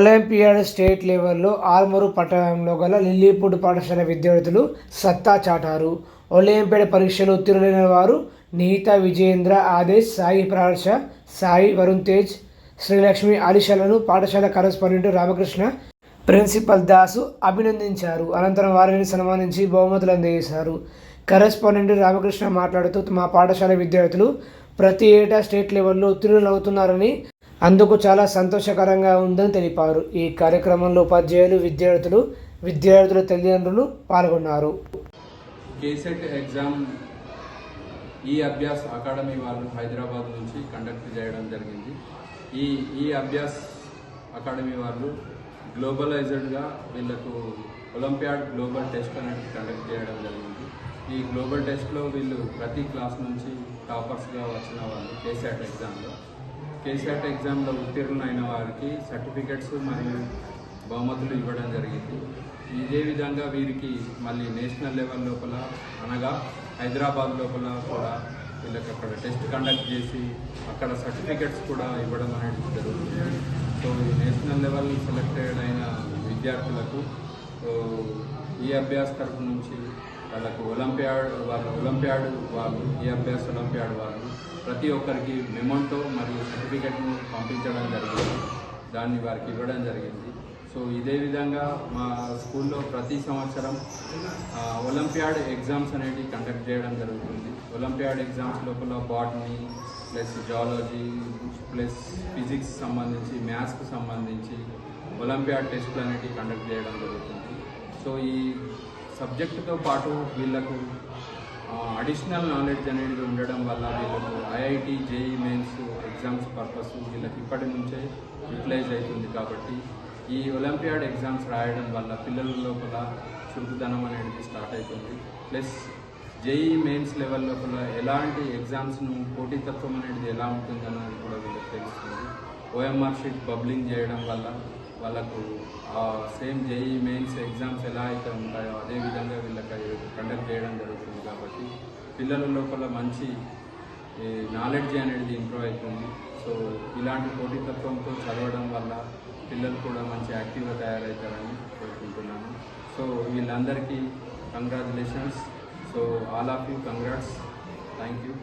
Olympiad state లెవెల్లో ఆల్మూరు పట్టణంలో గల లిల్లీపూడ్ పాఠశాల విద్యార్థులు సత్తా చాటారు. ఒలింపియాడ్ పరీక్షలు ఉత్తీర్ణులైన వారు నీతా విజయేంద్ర ఆదేశ్ సాయి ప్రార్ష సాయి వరుణ్ తేజ్ శ్రీలక్ష్మి ఆలిషలను పాఠశాల కరస్పాండెంట్ రామకృష్ణ ప్రిన్సిపల్ దాసు అభినందించారు. అనంతరం వారిని సన్మానించి బహుమతులు అందజేశారు. కరస్పాండెంట్ రామకృష్ణ మాట్లాడుతూ మా పాఠశాల విద్యార్థులు ప్రతి ఏటా స్టేట్ లెవెల్లో ఉత్తీర్ణులవుతున్నారని అందుకు చాలా సంతోషకరంగా ఉందని తెలిపారు. ఈ కార్యక్రమంలో ఉపాధ్యాయులు విద్యార్థులు విద్యార్థుల తల్లిదండ్రులు పాల్గొన్నారు. కేసెట్ ఎగ్జామ్ ఈ అభ్యాస్ అకాడమీ వాళ్ళు హైదరాబాద్ నుంచి కండక్ట్ చేయడం జరిగింది. ఈ ఈ అభ్యాస్ అకాడమీ వాళ్ళు గ్లోబలైజ్డ్గా వీళ్ళకు ఒలింపియాడ్ గ్లోబల్ టెస్ట్ అనేది కండక్ట్ చేయడం జరిగింది. ఈ గ్లోబల్ టెస్ట్లో వీళ్ళు ప్రతి క్లాస్ నుంచి టాపర్స్గా వచ్చిన వాళ్ళు కేసెట్ ఎగ్జామ్లో కేసెట్ ఎగ్జామ్లో ఉత్తీర్ణులైన వారికి సర్టిఫికెట్స్ మరియు బహుమతులు ఇవ్వడం జరిగింది. ఇదే విధంగా వీరికి మళ్ళీ నేషనల్ లెవెల్ లోపల అనగా హైదరాబాద్ లోపల కూడా వీళ్ళకి అక్కడ టెస్ట్ కండక్ట్ చేసి అక్కడ సర్టిఫికెట్స్ కూడా ఇవ్వడం అనేది జరుగుతుంది. సో ఈ నేషనల్ లెవెల్ సెలెక్టెడ్ అయిన విద్యార్థులకు ఈ అభ్యాస్ తరపు నుంచి వాళ్ళకు ఒలింపియాడ్ వాళ్ళు ఒలింపియాడ్ వాళ్ళు ఈ అభ్యాస్ ఒలింపియాడ్ వాళ్ళు ప్రతి ఒక్కరికి మెమోంటో మరియు సర్టిఫికెట్ను పంపించడం జరిగింది. దాన్ని వారికి ఇవ్వడం జరిగింది. సో ఇదే విధంగా మా స్కూల్లో ప్రతి సంవత్సరం ఒలింపియాడ్ ఎగ్జామ్స్ అనేవి కండక్ట్ చేయడం జరుగుతుంది. ఒలింపియాడ్ ఎగ్జామ్స్ లోపల botany plus zoology plus physics సంబంధించి మ్యాథ్స్కి సంబంధించి ఒలింపియాడ్ టెస్ట్లు అనేవి కండక్ట్ చేయడం జరుగుతుంది. సో ఈ సబ్జెక్టుతో పాటు వీళ్ళకు అడిషనల్ నాలెడ్జ్ అనేది ఉండడం వల్ల వీళ్ళకు IIT JEE mains exams purpose వీళ్ళకి ఇప్పటి నుంచే యూటిలైజ్ అవుతుంది కాబట్టి ఈ ఒలింపియాడ్ ఎగ్జామ్స్ రాయడం వల్ల పిల్లల లోపల చురుకుదనం అనేది స్టార్ట్ అవుతుంది. ప్లస్ జేఈ మెయిన్స్ లెవెల్ లోపల ఎలాంటి ఎగ్జామ్స్ను పోటీతత్వం అనేది ఎలా ఉంటుంది అన్నది కూడా వీళ్ళకి తెలుస్తుంది. ఓఎంఆర్ షీట్ బబ్లింగ్ చేయడం వల్ల వాళ్ళకు సేమ్ జేఈ మెయిన్స్ ఎగ్జామ్స్ ఎలా అయితే ఉంటాయో అదే విధంగా వీళ్ళకి కండక్ట్ చేయడం జరుగుతుంది. కాబట్టి పిల్లల లోపల మంచి నాలెడ్జ్ అనేది ఇంప్రూవ్ అవుతుంది. సో ఇలాంటి పోటీతత్వంతో చదవడం వల్ల పిల్లలు కూడా మంచి యాక్టివ్గా తయారవుతారని కోరుకుంటున్నాను. సో వీళ్ళందరికీ congratulations so all of you congrats thank you